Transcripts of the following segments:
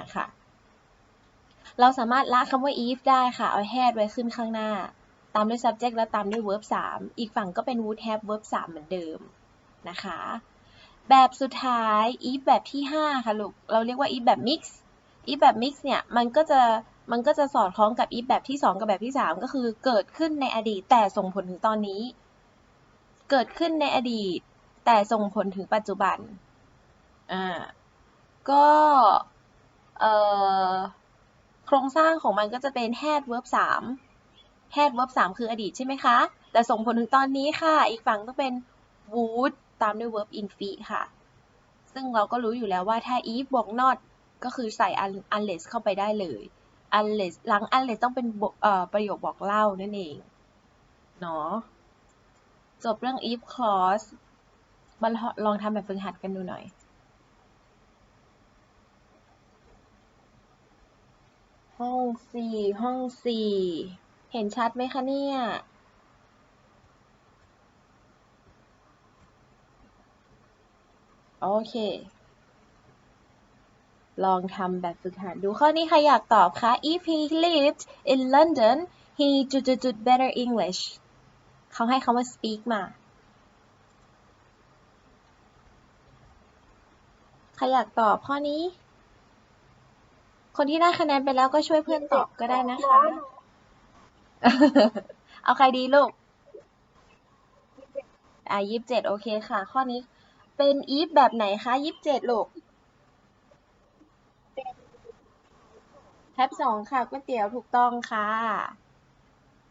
อะค่ะ เราสามารถละคำว่า if ได้ค่ะ เอา had ไว้ขึ้นข้างหน้า ตามด้วย subject แล้วตามด้วย verb 3 อีกฝั่งก็เป็น would have verb 3 เหมือนเดิมนะคะ แบบสุดท้าย if แบบที่ 5 ค่ะลูก เราเรียกว่า if แบบ mix if แบบ mix เนี่ย มันก็จะมันก็จะสอดคล้องกับ if แบบที่ 2 กับแบบที่ 3 ก็คือเกิดขึ้นในอดีตแต่ส่งผลถึงตอนนี้ เกิดขึ้นในอดีต แต่ส่งผลถึงปัจจุบัน อ่า ก็ โครงสร้างของมันก็จะเป็น had verb 3 had verb 3 คืออดีตใช่ไหมคะ แต่ส่งผลถึงตอนนี้ค่ะ อีกฝั่งต้องเป็น would ตามด้วย verb infin ค่ะ ซึ่งเราก็รู้อยู่แล้วว่าถ้า if บวก not ก็คือใส่ Unless เข้าไปได้เลย unless หลัง unless ต้องเป็นประโยคบอกเล่านั่นเอง เนาะ จบเรื่อง if clause มาลองทำแบบฝึกหัดกันดูหน่อย ห้องสี่ห้องสี่เห็นชัดไหมคะเนี่ย โอเค ลองทำแบบฝึกหัดดูข้อนี้ใครอยากตอบคะ If he lived in London he would do better English เขาให้คำว่า speak มา ใครอยากตอบข้อนี้ คนที่ได้คะแนนไปแล้วก็ช่วยเพื่อนตอบก็ได้นะคะ เอาใครดีลูก อะยี่สิบเจ็ดโอเคค่ะ ข้อนี้เป็นอีฟแบบไหนคะยี่สิบเจ็ดลูกแท็บสองค่ะก๋วยเตี๋ยวถูกต้องค่ะ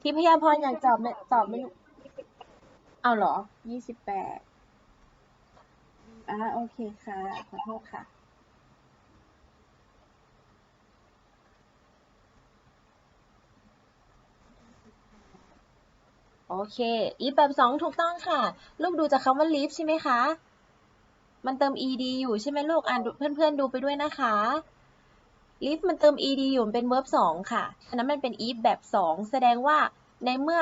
ทิพยาพรอยากตอบไหมตอบไม่ลูกเอาเหรอยี่สิบแปดอ่าโอเคค่ะ ขอโทษค่ะ โอเคอีฟแบบสองถูกต้องค่ะ ลูกดูจากคำว่า live ใช่ไหมคะ มันเติม ed อยู่ใช่ไหมลูก อ่านเพื่อนๆดูไปด้วยนะคะ live มันเติม ed อยู่มันเป็น verb สองค่ะอันนั้นมันเป็น if แบบสองแสดงว่าในเมื่อ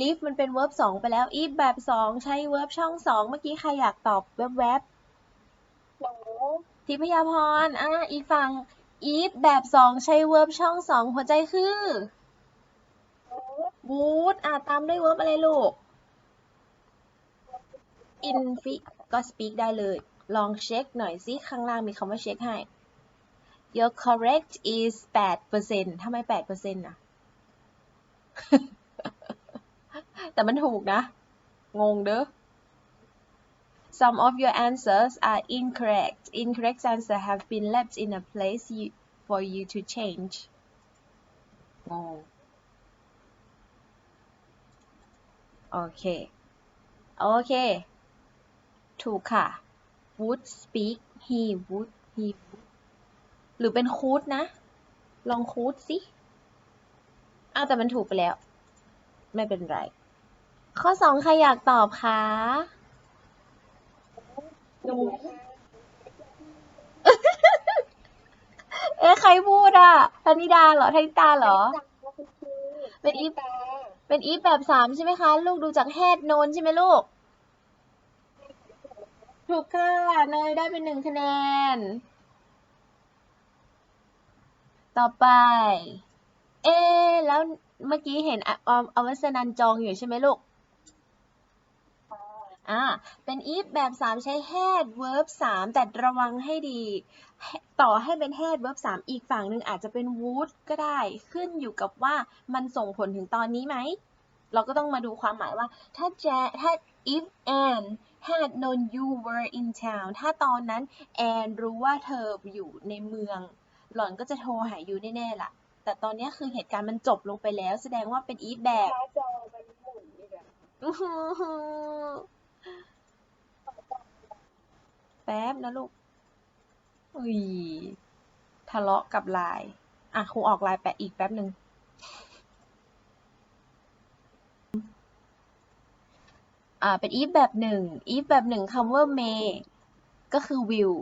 live มันเป็น verb สองไปแล้ว if แบบสองใช้ verb ช่องสองเมื่อกี้ใครอยากตอบแวบๆหนูทิพยาพรอะอีกฝั่ง if แบบสองใช้ verb ช่องสองหัวใจคือ would อะตามด้วย verb อะไรลูก infi ก็ speak ได้เลย ลองเช็คหน่อยสิข้างล่างมีคำว่าเช็คให้ your correct is 8%ทำไม 8%นะแต่มันถูกนะ งงเด้อ Some of your answers are incorrect. Incorrect answers have been left in a place you, for you to change. งง โอเค โอเค ถูกค่ะ would speak he would he would หรือเป็น could นะ ลอง could สิอ้าวแต่มันถูกไปแล้ว ไม่เป็นไร ข้อสองใครอยากตอบคะหนูเอ๊ะใครพูดอะธนิดาเหรอธนิตาเหรอจังว่าคุณครูเป็นอีฟตา เป็นอีฟแบบสามใช่ไหมคะ ลูกดูจากแฮดโนนใช่ไหมลูก ถูกค่ะเนยได้เป็นหนึ่งคะแนน ต่อไป เอ๊แล้วเมื่อกี้เห็นอออมอวัสนันจองอยู่ใช่ไหมลูก อ่าเป็น if แบบ 3 ใช้ had verb 3 แต่ระวังให้ดี ต่อให้เป็น had verb 3 อีกฝั่งหนึ่งอาจจะเป็น would ก็ได้ขึ้นอยู่กับว่ามันส่งผลถึงตอนนี้ไหม เราก็ต้องมาดูความหมายว่าถ้า Ja- ถ้า if Anne had known you were in town ถ้าตอนนั้น Anne รู้ว่าเธออยู่ในเมือง หล่อนก็จะโทรหาอยู่แน่ๆล่ะ แต่ตอนนี้คือเหตุการณ์มันจบลงไปแล้ว แสดงว่าเป็น if แบบหน้าจอมันหมุนอีกอะอื้อหือ แป๊บนะลูกอุ้ยทะเลาะกับลน์อะครูออกลน์แปะอีกแป๊บหนึ่งอ่าเป็น if แบบหนึ่ง if แบบหนึ่งคำว่า may ก็คือ will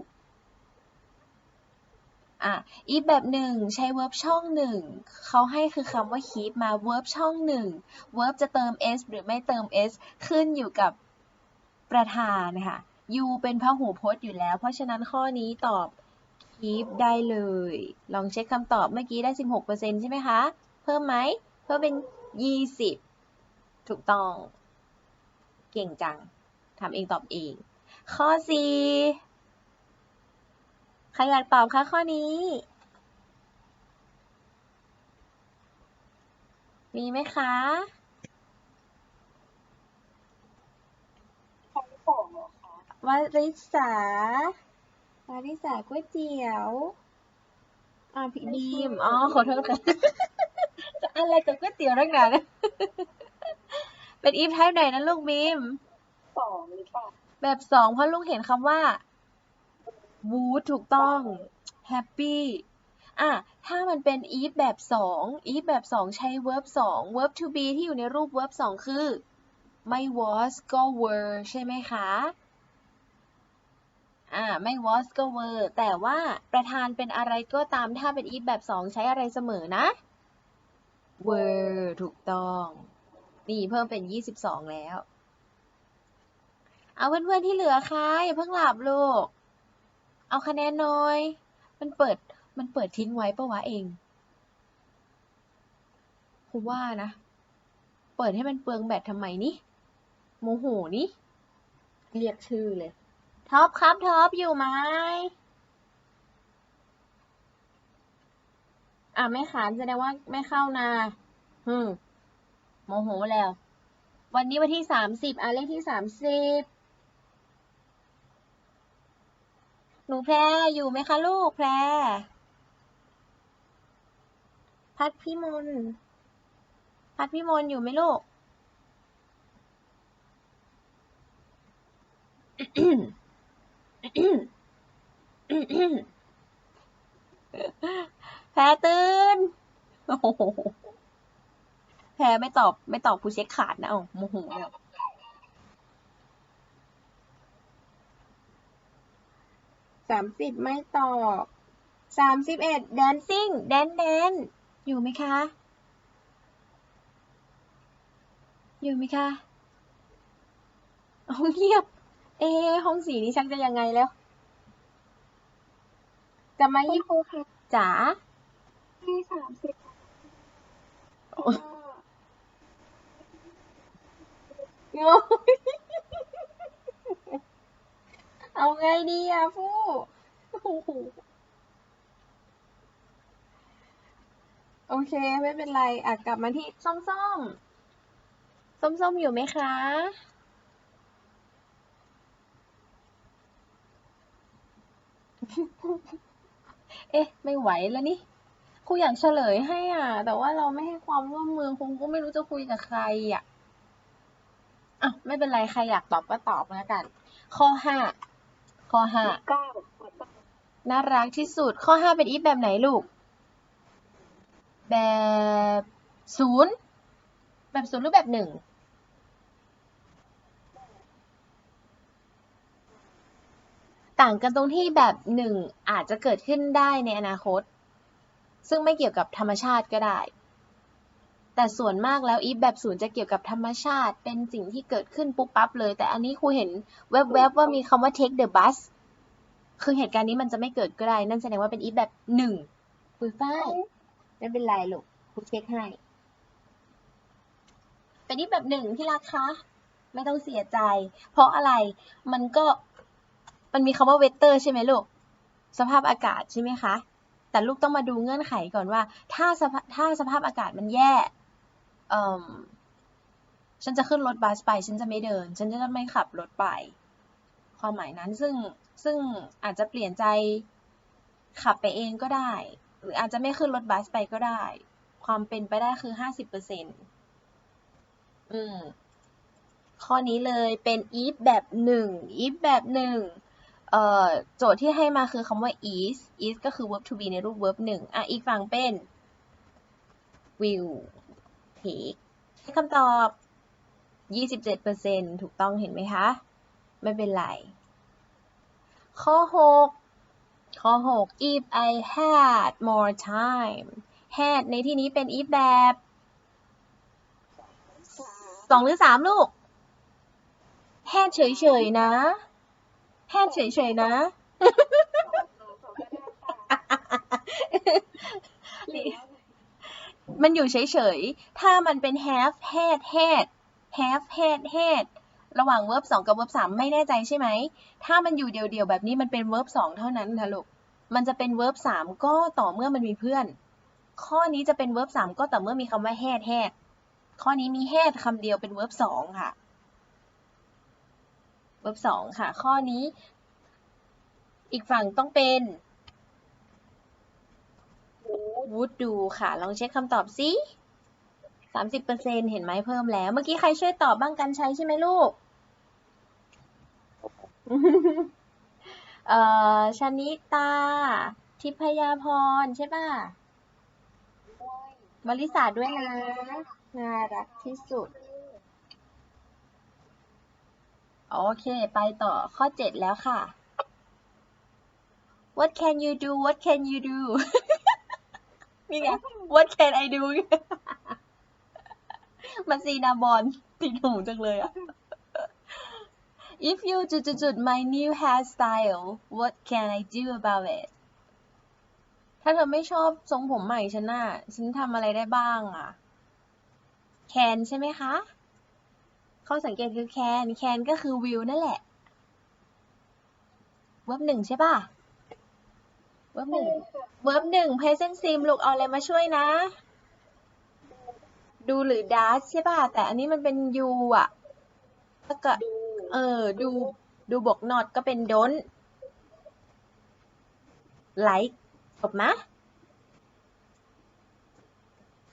อะ if แบบหนึ่งใช้ verb ช่องหนึ่งเขาให้คือคำว่า keep มา verb ช่องหนึ่ง verb จะเติม s หรือไม่เติม s ขึ้นอยู่กับประธานค่ะ you เป็นพหูพจน์อยู่แล้ว เพราะฉะนั้นข้อนี้ตอบ keep ได้เลย ลองเช็คคำตอบเมื่อกี้ได้ 16%ใช่ไหมคะ เพิ่มไหม เพิ่มเป็น 20 ถูกต้อง เก่งจัง ทำเองตอบเอง ข้อ 4 ใครอยากตอบคะข้อนี้ มีไหมคะ ครั้งสองเหรอคะ วาริสาวาริสาก๋วยเตี๋ยวอ่าพี่บีม อ๋อ ขอโทษค่ะจะอะไรกับก๋วยเตี๋ยวนักหนาเนี่ยเป็นอีฟไทป์ไหนนะลูกบีม สองหรือเปล่า แบบสองเพราะลูกเห็นคำว่า would ถูกต้อง happy อะ ถ้ามันเป็น if แบบสอง if แบบสองใช้ verb สอง verb to be ที่อยู่ในรูป verb สองคือ ไม่ was ก็ were ใช่ไหมคะ อ่าไม่ was ก็ were แต่ว่าประธานเป็นอะไรก็ตามถ้าเป็น if แบบสองใช้อะไรเสมอนะ were ถูกต้อง นี่เพิ่มเป็น 22 แล้ว เอาเพื่อนๆที่เหลือค่ะอย่าเพิ่งหลับลูก เอาคะแนนหน่อย มันเปิดมันเปิดทิ้งไว้ปะวะเองคูว่านะ เปิดให้มันเปลืองแบตทำไมนี่โมโหนี่เรียกชื่อเลย ท็อปครับท็อปอยู่ไหมอะไม่ขานแสดงว่าไม่เข้านาฮึโมโหแล้ว วันนี้วันที่สามสิบอะเลขที่สามสิบหนูแพรอยู่ไหมคะลูกแพรพัดพี่มนพัดพี่มนอยู่ไหมลูก แพรตื่นโอ้โหแพรไม่ตอบ ไม่ตอบผู้เช็คขาดนะเอ้าโมโหแล้วสามสิบไม่ตอบสามสิบเอ็ด dancing แดนแดนอยู่ไหมคะ อยู่ไหมคะห้องเงียบเอะห้องสีนี้ชักจะยังไงแล้ว จะมาคุณยี่ครูคะจ๋าที่สามสิบโอ้ยเอาไงดีอะฟู่โอ้โหโอเค ไม่เป็นไรอะกลับมาที่ส้มส้มส้มส้มอยู่ไหมคะ เอ๊ะ ไม่ไหวแล้วนี่ครูอยากเฉลยให้อะ แต่ว่าเราไม่ให้ความร่วมมือคงก็ไม่รู้จะคุยกับใครอะอะไม่เป็นไร ใครอยากตอบก็ตอบแล้วกัน ข้อห้าข้อห้าเก้าน่ารักที่สุด ข้อห้าเป็นอีฟแบบไหนลูก แบบศูนย์แบบศูนย์หรือแบบหนึ่ง ต่างกันตรงที่แบบหนึ่งอาจจะเกิดขึ้นได้ในอนาคต ซึ่งไม่เกี่ยวกับธรรมชาติก็ได้ แต่ส่วนมากแล้วอีฟแบบศูนย์จะเกี่ยวกับธรรมชาติ เป็นสิ่งที่เกิดขึ้นปุ๊บปั๊บเลย แต่อันนี้ครูเห็นแวบๆว่ามีคำว่า take the bus คือเหตุการณ์นี้มันจะไม่เกิดก็ได้ นั่นแสดงว่าเป็นอีฟแบบหนึ่งคุยฝ้ายไม่เป็นไรลูกครูเช็คให้ เป็นอีฟแบบหนึ่งที่รักคะไม่ต้องเสียใจ เพราะอะไรมันก็ มันมีคำว่าเวเตอร์ใช่ไหมลูก สภาพอากาศใช่ไหมคะ แต่ลูกต้องมาดูเงื่อนไขก่อนว่า ถ้าสภาถ้าสภาพอากาศมันแย่ฉันจะขึ้นรถบัสไป ฉันจะไม่เดิน ฉันจะไม่ขับรถไป ความหมายนั้นซึ่งซึ่งอาจจะเปลี่ยนใจขับไปเองก็ได้ หรืออาจจะไม่ขึ้นรถบัสไปก็ได้ ความเป็นไปได้คือห้าสิบเปอร์เซ็นต์อืมข้อนี้เลยเป็น if แบบหนึ่ง if แบบหนึ่ง เอ่อโจทย์ที่ให้มาคือคำว่า is is ก็คือ verb to be ในรูป verb หนึ่งอะอีกฝั่งเป็น will take ให้คำตอบ 27%ถูกต้องเห็นไหมคะ ไม่เป็นไร ข้อ 6 ข้อ 6 if I had more time had ในที่นี้เป็น if แบบสามสองหรือสามลูก had เฉย ๆ นะ แค่เฉยๆนะ มันอยู่เฉยๆ ถ้ามันเป็น have had had have had had ระหว่าง verb 2 กับ verb 3 ไม่แน่ใจใช่ไหม ถ้ามันอยู่เดียวๆ แบบนี้มันเป็น verb 2 เท่านั้นนะลูก มันจะเป็น verb 3 ก็ต่อเมื่อมันมีเพื่อน ข้อนี้จะเป็น verb 3 ก็ต่อเมื่อมีคำว่า had had ข้อนี้มี had คำเดียวเป็น verb 2 ค่ะ verb 2ค่ะ ข้อนี้ อีกฝั่งต้องเป็น would do ค่ะ ลองเช็คคำตอบสิสามสิบเปอร์เซ็นเห็นไหมเพิ่มแล้ว เมื่อกี้ใครช่วยตอบบ้างกันใช้ใช่ไหมลูกเอ่อชนิตา ทิพยาพรใช่ป่ะบริษัทด้วยนะ น่ารักที่สุด โอเค ไปต่อข้อเจ็ดแล้วค่ะ What can you do What can you do นี่ไง What can I do มันซีนาบอลติดหูจังเลยอะ If you จุดๆๆ my new hairstyle what can I do about it ถ้าเธอไม่ชอบทรงผมใหม่ฉันน่ะฉันทำอะไรได้บ้างอะ can ใช่ไหมคะ ข้อสังเกตคือ can can ก็คือ will นั่นแหละ verb หนึ่งใช่ป่ะ verb หนึ่ง verb หนึ่ง present sim ลูกเอาอะไรมาช่วยนะ ดูหรือ does ใช่ป่ะ แต่อันนี้มันเป็น you อะแล้วก็ดูเออ ดู ดูบวก not ก็เป็น don't like จบไหม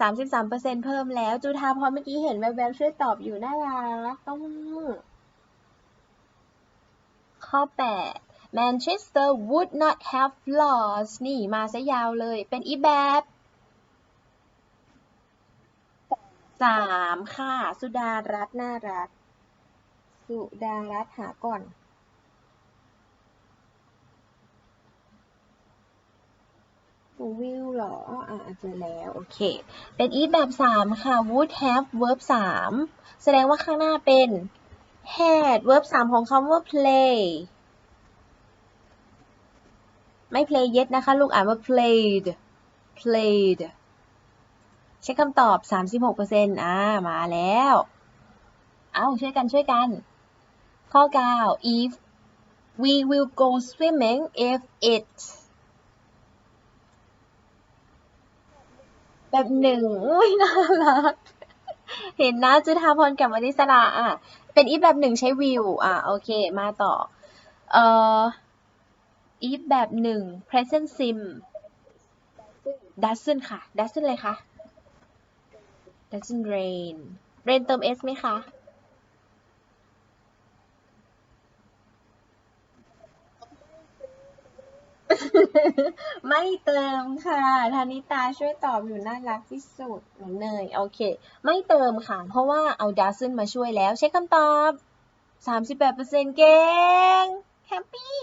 สามสิบสามเปอร์เซ็นเพิ่มแล้ว จุธาพรเมื่อกี้เห็นแวบๆช่วยตอบอยู่น่ารักต้องข้อแปด Manchester would not have lost นี่มาซะยาวเลย เป็นอีแบบสามค่ะ สุดารัตน์น่ารัก สุดารัตน์หาก่อน วิวเหรออ่าเจอแล้ว โอเค เป็น if แบบสามค่ะ would have verb สามแสดงว่าข้างหน้าเป็น had verb สามของคำว่า play ไม่ play yet นะคะ ลูกอ่านว่า played played เช็คคำตอบ 36%อ่า มาแล้ว เอาช่วยกันช่วยกัน ข้อ 9 if we will go swimming if it แบบหนึ่งอุ้ยน่ารัก เห็นนะจุธาพรกับวนิสราอะ เป็นอีฟแบบหนึ่งใช้วิวอะโอเค มาต่อ เอ่ออีฟแบบหนึ่ง present sim doesn't ค่ะ doesn't เลยค่ะ doesn't rain rain เติม s ไหมคะ ไม่เติมค่ะธนิตาช่วยตอบอยู่น่ารักที่สุดน้องเนยโอเค ไม่เติมค่ะ เพราะว่าเอา doesn't มาช่วยแล้ว เช็คคำตอบ 38%เก่งแฮปปี้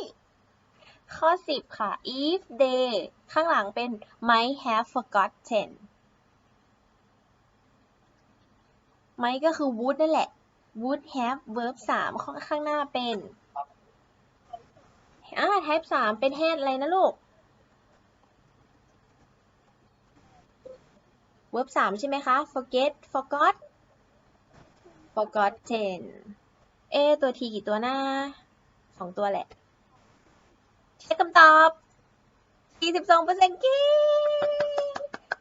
ข้อ 10 ค่ะ if they ข้างหลังเป็น might have forgotten ไม่ก็คือ would นั่นแหละ would have verb 3ข้อข้างหน้าเป็น อ่า type 3เป็น had อะไรนะลูก verb 3ใช่ไหมคะ forget forgot forgotten เอ ตัว t กี่ตัวหน้าสองตัวแหละเช็คคำตอบ42เปอร์เซ็นต์กี้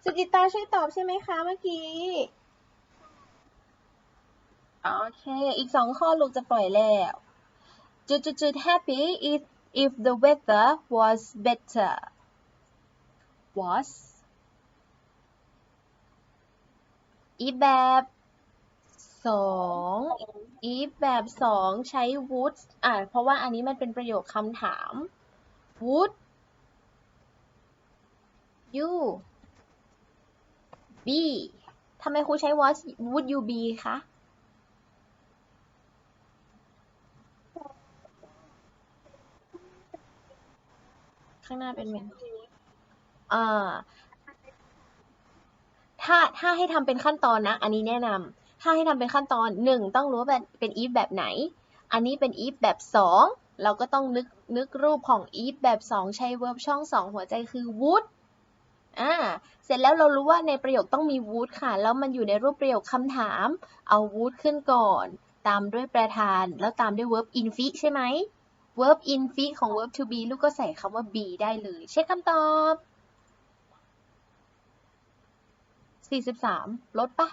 สุจิตาช่วยตอบใช่ไหมคะเมื่อกี้โอเค อีกสองข้อลูกจะปล่อยแล้วจุดจุดจุด happy if if the weather was better was if แบบสอง if แบบสองใช้ would อะเพราะว่าอันนี้มันเป็นประโยคคำถาม would you be ทำไมครูใช้ was would you be คะ ข้างหน้าเป็นเมนอ่าถ้าถ้าให้ทำเป็นขั้นตอนนะ อันนี้แนะนำถ้าให้ทำเป็นขั้นตอนหนึ่งต้องรู้แบบเป็น if แบบไหน อันนี้เป็น if แบบสองเราก็ต้องนึกนึกรูปของ if แบบสองใช้ verb ช่องสองหัวใจคือ would อ่า เสร็จแล้วเรารู้ว่าในประโยคต้องมี would ค่ะ แล้วมันอยู่ในรูปประโยคคำถาม เอา would ขึ้นก่อน ตามด้วยประธาน แล้วตามด้วย verb infix ใช่ไหม verb in fix ของ verb to be ลูกก็ใส่คำว่า be ได้เลย เช็คคำตอบ 43 ลดปะ